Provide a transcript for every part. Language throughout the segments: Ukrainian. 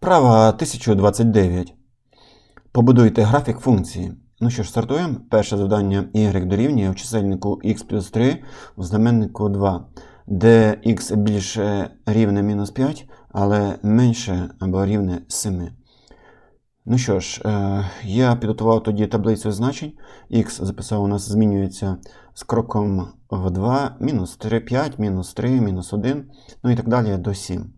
Вправа 1029. Побудуйте графік функції. Ну що ж, стартуємо. Перше завдання y дорівнює в чисельнику x плюс 3 в знаменнику 2, де x більше рівне мінус 5, але менше або рівне 7. Ну що ж, е, я підготував тоді таблицю значень. X записав у нас змінюється з кроком в 2, мінус 3, 5, мінус 3, мінус 1, ну і так далі до 7.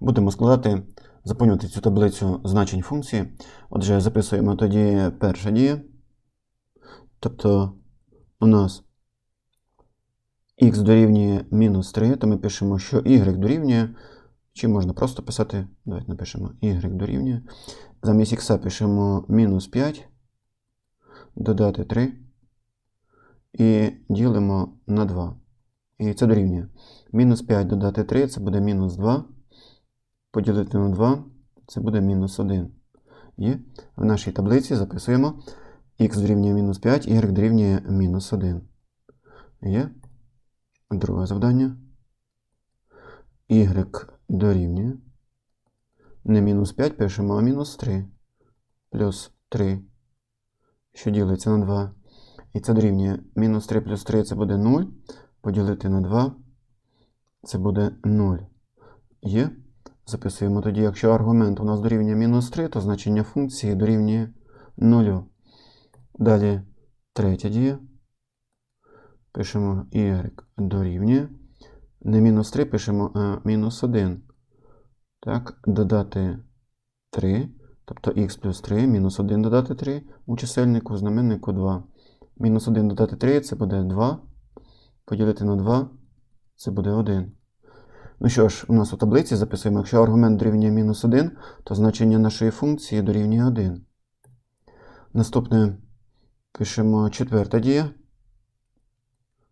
Будемо складати, заповнювати цю таблицю значень функції. Отже, записуємо тоді перша дія. Тобто у нас x дорівнює мінус 3, то ми пишемо, що y дорівнює. Чи можна просто писати, давайте напишемо y дорівнює. Замість х пишемо мінус 5, додати 3 і ділимо на 2. І це дорівнює. Мінус 5 додати 3 це буде мінус 2. Поділити на 2 це буде мінус 1. І в нашій таблиці записуємо х дорівнює мінус 5, y дорівнює мінус 1. Є. Друге завдання. y дорівнює. Не мінус 5 пишемо, а мінус 3. Плюс 3, що ділиться на 2. І це дорівнює мінус 3 плюс 3 це буде 0. Поділити на 2 це буде 0. Є. Записуємо тоді, якщо аргумент у нас дорівнює мінус 3, то значення функції дорівнює 0. Далі третя дія. Пишемо y дорівнює. Не мінус 3 пишемо а мінус 1. Так, додати 3. Тобто х плюс 3, мінус 1 додати 3 у чисельнику, знаменнику 2. Мінус 1 додати 3 це буде 2. Поділити на 2 це буде 1. Ну що ж, у нас у таблиці записуємо, якщо аргумент дорівнює мінус 1, то значення нашої функції дорівнює 1. Наступне пишемо четверта дія.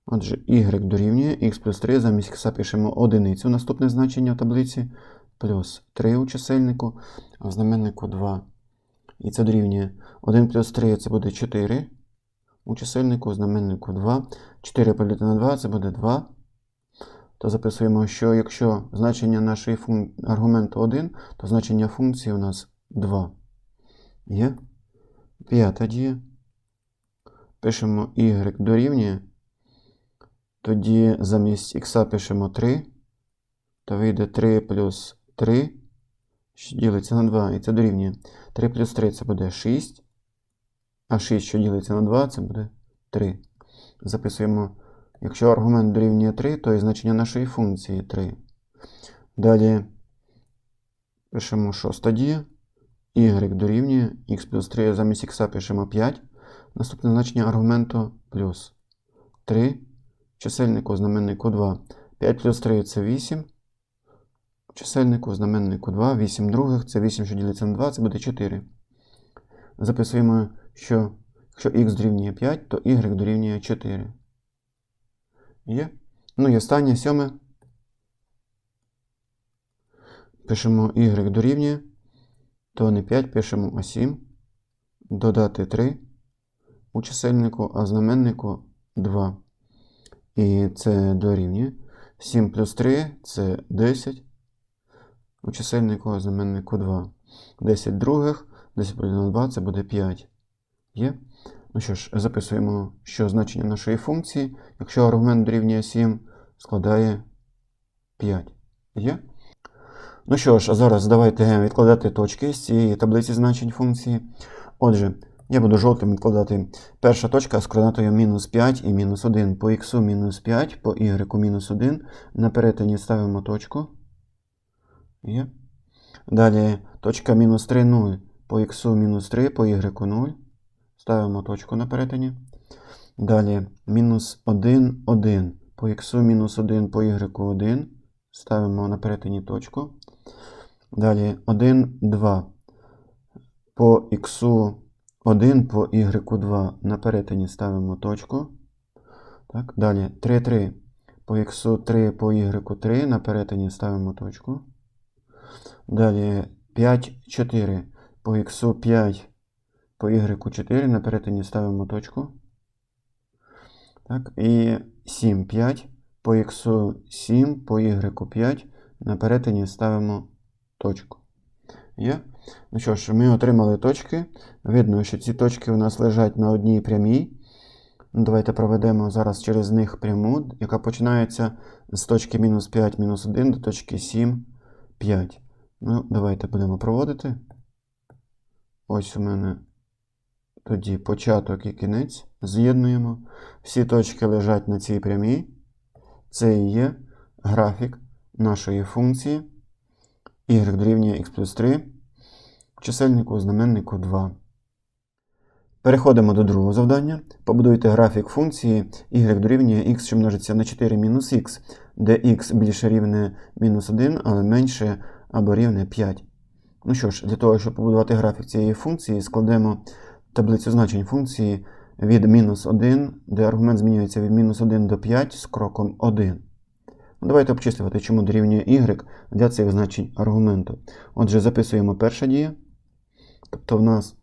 Отже, y дорівнює х плюс 3, замість х пишемо одиницю наступне значення в таблиці, плюс 3 у чисельнику, а в знаменнику 2. І це дорівнює 1 плюс 3 це буде 4. У чисельнику, у знаменнику 2. 4 поділити на 2 це буде 2. То записуємо, що якщо значення нашої фун... аргументу 1, то значення функції у нас 2. Є. П'ята дія. Пишемо y дорівнює. Тоді замість х пишемо 3, то вийде 3 плюс 3, що ділиться на 2, і це дорівнює. 3 плюс 3 це буде 6, а 6, що ділиться на 2, це буде 3. Записуємо, якщо аргумент дорівнює 3, то і значення нашої функції 3. Далі пишемо шоста дія. y дорівнює х плюс 3, замість х пишемо 5. Наступне значення аргументу плюс 3 чисельнику знаменнику 2. 5 плюс 3 це 8. Чисельнику знаменнику 2, 8 других, це 8, що ділиться на 2, це буде 4. Записуємо, що якщо х дорівнює 5, то y дорівнює 4. Є. Ну і останнє сьоме. Пишемо y дорівнює, то не 5 пишемо, а 7. Додати 3 у чисельнику, а знаменнику 2. І це дорівнює. 7 плюс 3 це 10. У чисельнику знаменнику 2. 10 других, 10 поділено на 2 це буде 5. Є? Ну що ж, записуємо, що значення нашої функції, якщо аргумент дорівнює 7, складає 5. Є? Ну що ж, а зараз давайте відкладати точки з цієї таблиці значень функції. Отже, я буду жовтим відкладати перша точка з координатою мінус 5 і мінус 1. По х мінус 5, по y мінус 1. На перетині ставимо точку. Є. Далі точка мінус 3, 0. По х мінус 3, по y 0. Ставимо точку на перетині. Далі мінус 1, 1. По х мінус 1, по y 1. Ставимо на перетині точку. Далі 1, 2. По х 1 по y2 на перетині ставимо точку. Так, Далі 3, 3. По х 3 по y3 на перетині ставимо точку. Далі 5, 4. По х 5 по y4 на перетині ставимо точку. Так, І 7, 5. По х 7 по y5 на перетині ставимо точку. Є? Ну що ж, ми отримали точки. Видно, що ці точки у нас лежать на одній прямій. Ну, Давайте проведемо зараз через них пряму, яка починається з точки мінус 5, мінус 1 до точки 7, 5. Ну, давайте будемо проводити. Ось у мене тоді початок і кінець. З'єднуємо. Всі точки лежать на цій прямій. Це і є графік нашої функції y дорівнює x плюс 3 в чисельнику знаменнику 2. Переходимо до другого завдання. Побудуйте графік функції y дорівнює x, що множиться на 4 мінус х, де x більше рівне мінус 1, але менше або рівне 5. Ну що ж, для того, щоб побудувати графік цієї функції, складемо таблицю значень функції від мінус 1, де аргумент змінюється від мінус 1 до 5 з кроком 1. Ну, давайте обчислювати, чому дорівнює y для цих значень аргументу. Отже, записуємо перша дія. Тобто в нас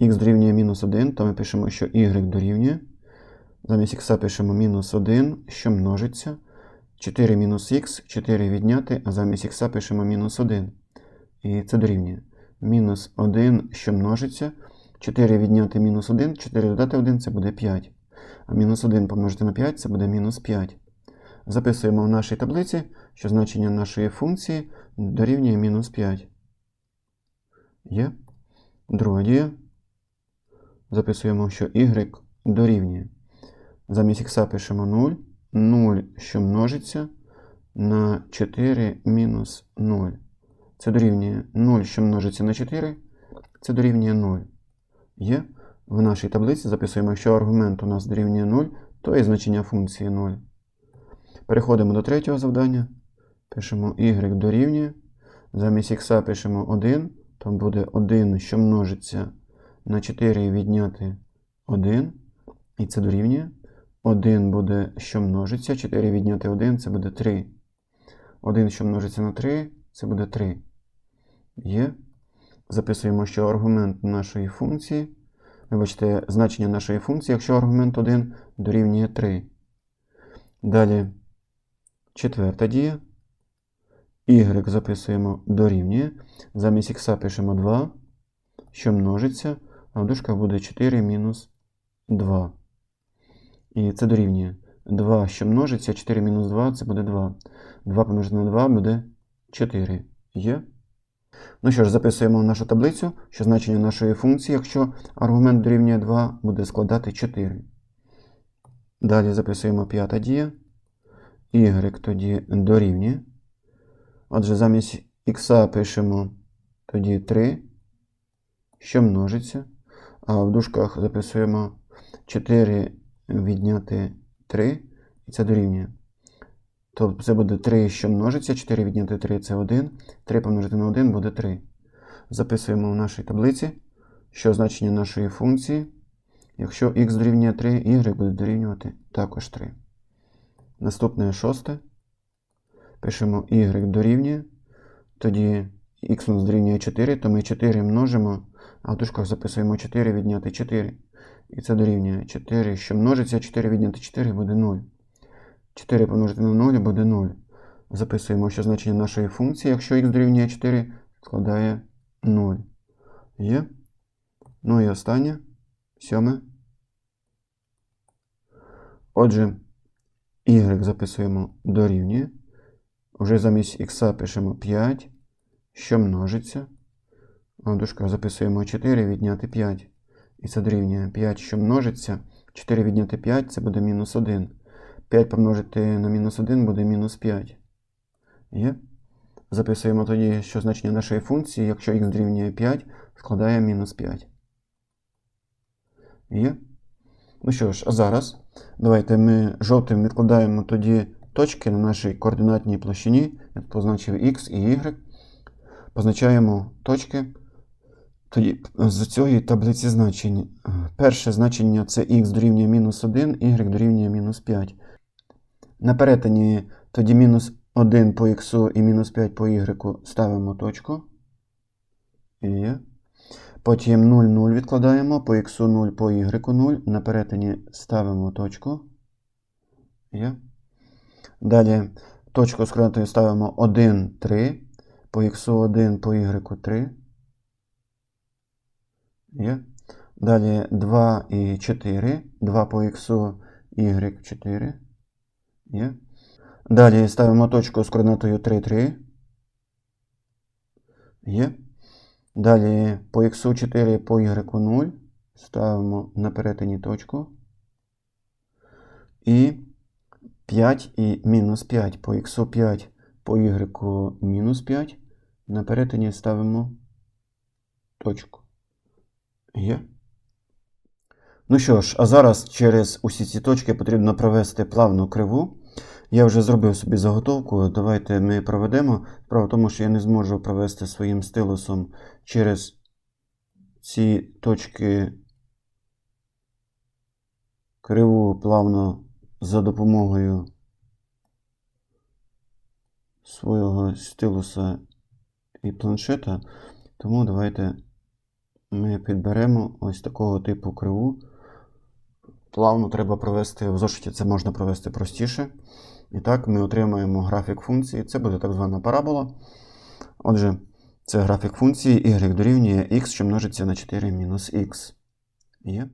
x дорівнює мінус 1, то ми пишемо, що y дорівнює. Замість х пишемо мінус 1, що множиться. 4 мінус х, 4 відняти, а замість х пишемо мінус 1. І це дорівнює. Мінус 1, що множиться. 4 відняти мінус 1, 4 додати 1 це буде 5. А мінус 1 помножити на 5 це буде мінус 5. Записуємо в нашій таблиці, що значення нашої функції дорівнює мінус 5. Є. Друга дія. Записуємо, що y дорівнює. Замість х пишемо 0. 0, що множиться на 4 мінус 0. Це дорівнює 0, що множиться на 4. Це дорівнює 0. Є. В нашій таблиці записуємо, якщо аргумент у нас дорівнює 0, то і значення функції 0. Переходимо до третього завдання. Пишемо y дорівнює. Замість х пишемо 1. Там буде 1, що множиться на 4 відняти 1. І це дорівнює. 1 буде, що множиться. 4 відняти 1 це буде 3. 1, що множиться на 3, це буде 3. Є. Записуємо, що аргумент нашої функції. Вибачте, значення нашої функції, якщо аргумент 1 дорівнює 3. Далі четверта дія. Y записуємо дорівнює. Замість х пишемо 2, що множиться, а в дужках буде 4 мінус 2. І це дорівнює 2, що множиться, 4 мінус 2 це буде 2. 2 помножити на 2 буде 4. Є? Ну що ж, записуємо нашу таблицю, що значення нашої функції, якщо аргумент дорівнює 2, буде складати 4. Далі записуємо п'ята дія. Y тоді дорівнює. Отже, замість х пишемо тоді 3, що множиться. А в дужках записуємо 4 відняти 3, і це дорівнює. Тобто це буде 3, що множиться, 4 відняти 3 це 1. 3 помножити на 1 буде 3. Записуємо в нашій таблиці, що значення нашої функції. Якщо х дорівнює 3, y буде дорівнювати також 3. Наступне шосте. Пишемо y дорівнює. Тоді х у нас дорівнює 4, то ми 4 множимо, а в дужках записуємо 4 відняти 4. І це дорівнює 4, що множиться, 4 відняти 4 буде 0. 4 помножити на 0 буде 0. Записуємо, що значення нашої функції, якщо х дорівнює 4, складає 0. Є. Ну і останнє. Сьоме. Отже, y записуємо дорівнює. Уже замість х пишемо 5, що множиться. А записуємо 4 відняти 5. І це дорівнює 5, що множиться. 4 відняти 5 це буде мінус 1. 5 помножити на мінус 1 буде мінус 5. Є. Записуємо тоді, що значення нашої функції, якщо х дорівнює 5, складає мінус 5. Є. Ну що ж, а зараз давайте ми жовтим відкладаємо тоді точки на нашій координатній площині. Я позначив x і y. Позначаємо точки. Тоді з цієї таблиці значень. Перше значення це х дорівнює мінус 1, y дорівнює мінус 5. На перетині тоді мінус 1 по х і мінус 5 по y ставимо точку. І Потім 0, 0 відкладаємо, по х 0, по y 0. На перетині ставимо точку. Є. Далі точку з координатою ставимо 1, 3. По х 1, по y 3. Є. Далі 2 і 4. 2 по х, y 4. Є. Далі ставимо точку з координатою 3, 3. Є. Далі по х 4, по y 0. Ставимо на перетині точку. І 5 і мінус 5 по х 5, по y мінус 5. На перетині ставимо точку. Є. Ну що ж, а зараз через усі ці точки потрібно провести плавну криву. Я вже зробив собі заготовку. Давайте ми проведемо. Справа в тому, що я не зможу провести своїм стилусом через ці точки криву плавно за допомогою свого стилуса і планшета. Тому давайте ми підберемо ось такого типу криву. Плавно треба провести в зошиті, це можна провести простіше. І так, ми отримаємо графік функції. Це буде так звана парабола. Отже, це графік функції y дорівнює x, що множиться на 4 мінус х. Є.